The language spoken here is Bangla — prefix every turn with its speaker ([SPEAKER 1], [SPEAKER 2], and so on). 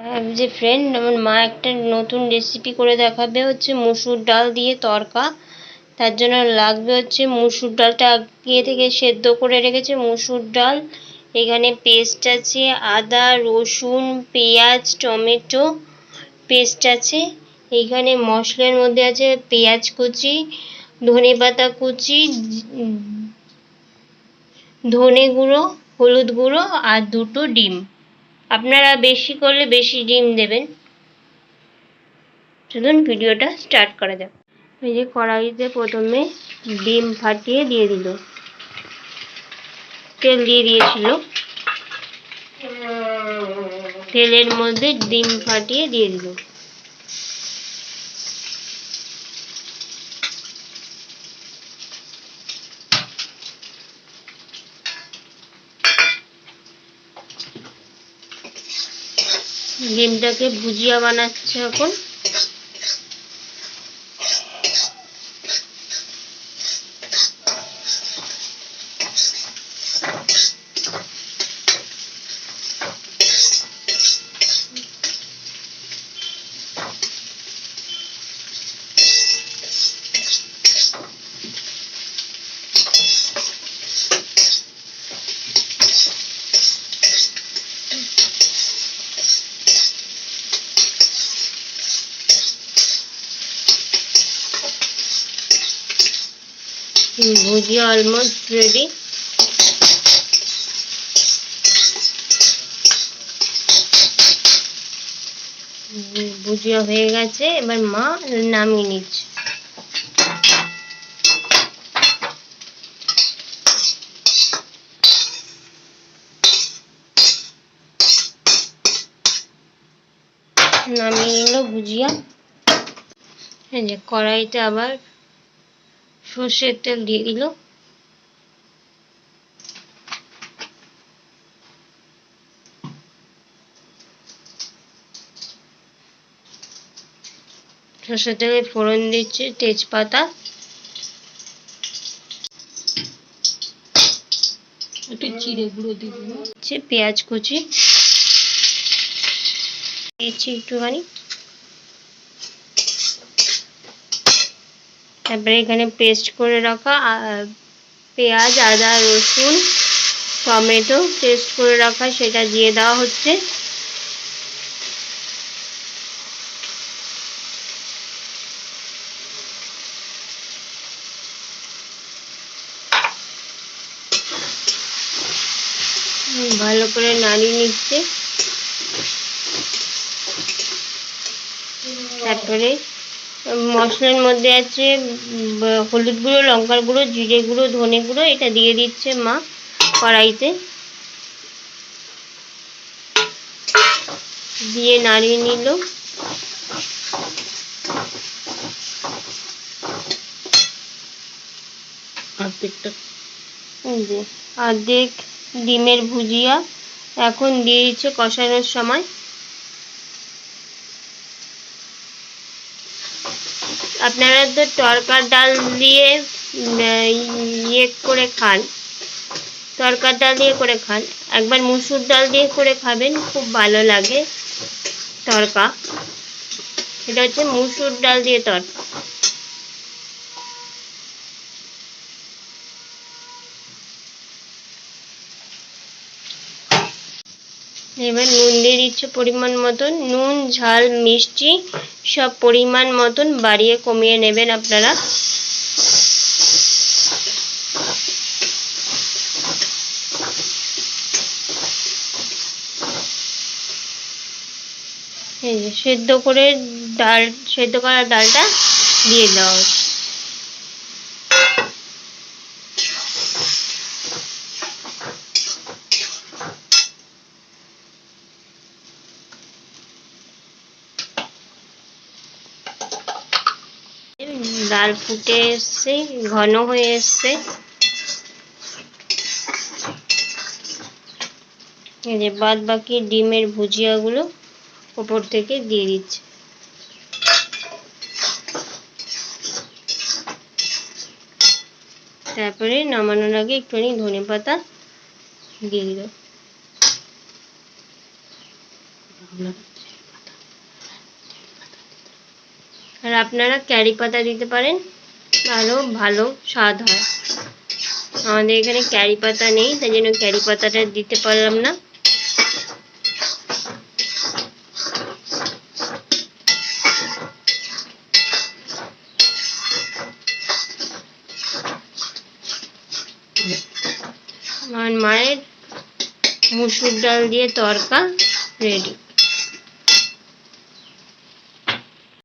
[SPEAKER 1] হ্যাঁ যে ফ্রেন্ড আমার মা একটা নতুন রেসিপি করে দেখাবে হচ্ছে মুসুর ডাল দিয়ে তরকা। তার জন্য লাগবে হচ্ছে মুসুর ডালটা আগে থেকে সেদ্ধ করে রেখেছে। মুসুর ডাল, এখানে পেস্ট আছে, আদা, রসুন, পেঁয়াজ, টমেটো পেস্ট আছে। এইখানে মশলার মধ্যে আছে পেঁয়াজ কুচি, ধনে পাতা কুচি, ধনে গুঁড়ো, হলুদ গুঁড়ো আর দুটো ডিম। আপনারা বেশি করলে বেশি ডিম দেবেন। চলুন ভিডিওটা স্টার্ট করা যাক। এই যে কড়াইতে প্রথমে ডিম ফাটিয়ে দিয়ে দিল। তেল দিয়ে দিয়েছিল। তেলের মধ্যে ডিম ফাটিয়ে দিয়ে দিল। ডিমটাকে ভুজিয়া বানাচ্ছে এখন। ভুজিয়া অলমোস্ট রেডি ভুজিয়া হয়ে গেছে, এবার মা নামিয়ে নিচ্ছে। নামিয়ে নিল ভুজিয়া এই যে কড়াইতে আবার সর্ষের তেল দিয়ে দিল। সর্ষের তেলে ফোড়ন দিচ্ছে তেজপাতা।
[SPEAKER 2] একটু জিরে গুঁড়ো দিয়ে দিন
[SPEAKER 1] পেঁয়াজ কুচি। দিচ্ছি একটুখানি। তারপরে এখানে পেস্ট করে রাখা পেঁয়াজ, আদা, রসুন, টমেটো পেস্ট করে রাখা, সেটা দিয়ে দেওয়া হচ্ছে। ভালো করে নাড়িয়ে নিচ্ছে। তারপরে মশলার মধ্যে আছে হলুদ গুঁড়ো লঙ্কার গুঁড়ো জিরে গুঁড়ো ধনে গুঁড়ো এটা দিয়ে দিচ্ছে মা কড়াইতে। দিয়ে নাড়িয়ে নিল। অর্ধেক ডিমের ভুজিয়া এখন দিয়ে দিচ্ছে কষানোর সময়। আপনারা তো তরকার ডাল দিয়ে ইয়ে করে খান। তরকার ডাল দিয়ে করে খান। একবার মুসুর ডাল দিয়ে করে খাবেন, খুব ভালো লাগে তরকা। এটা হচ্ছে মুসুর ডাল দিয়ে তরকা এবার নুন দিয়ে দিচ্ছে পরিমাণ মতন। নুন, ঝাল, মিষ্টি সব পরিমাণ মতন বাড়িয়ে কমিয়ে নেবেন আপনারা। সেদ্ধ করে ডাল, সেদ্ধ করা ডালটা দিয়ে দেওয়া হচ্ছে। ডাল ফুটে এসছে, ঘন হয়ে এসছে। এই যে বাদ বাকি ডিমের ভুজিয়াগুলো ওপর থেকে দিয়ে দিচ্ছে। তারপরে নামানোর আগে একটুখানি ধনে পাতা দিয়ে দিল। আর আপনারা ক্যারি পাতা দিতে পারেন। ভালো ভালো স্বাদ হয়। আমাদের এখানে ক্যারি পাতা নেই, তাই জন্য ক্যারি পাতাটা দিতে পারলাম না। আমার মায়ের মুসুর ডাল দিয়ে তরকা রেডি।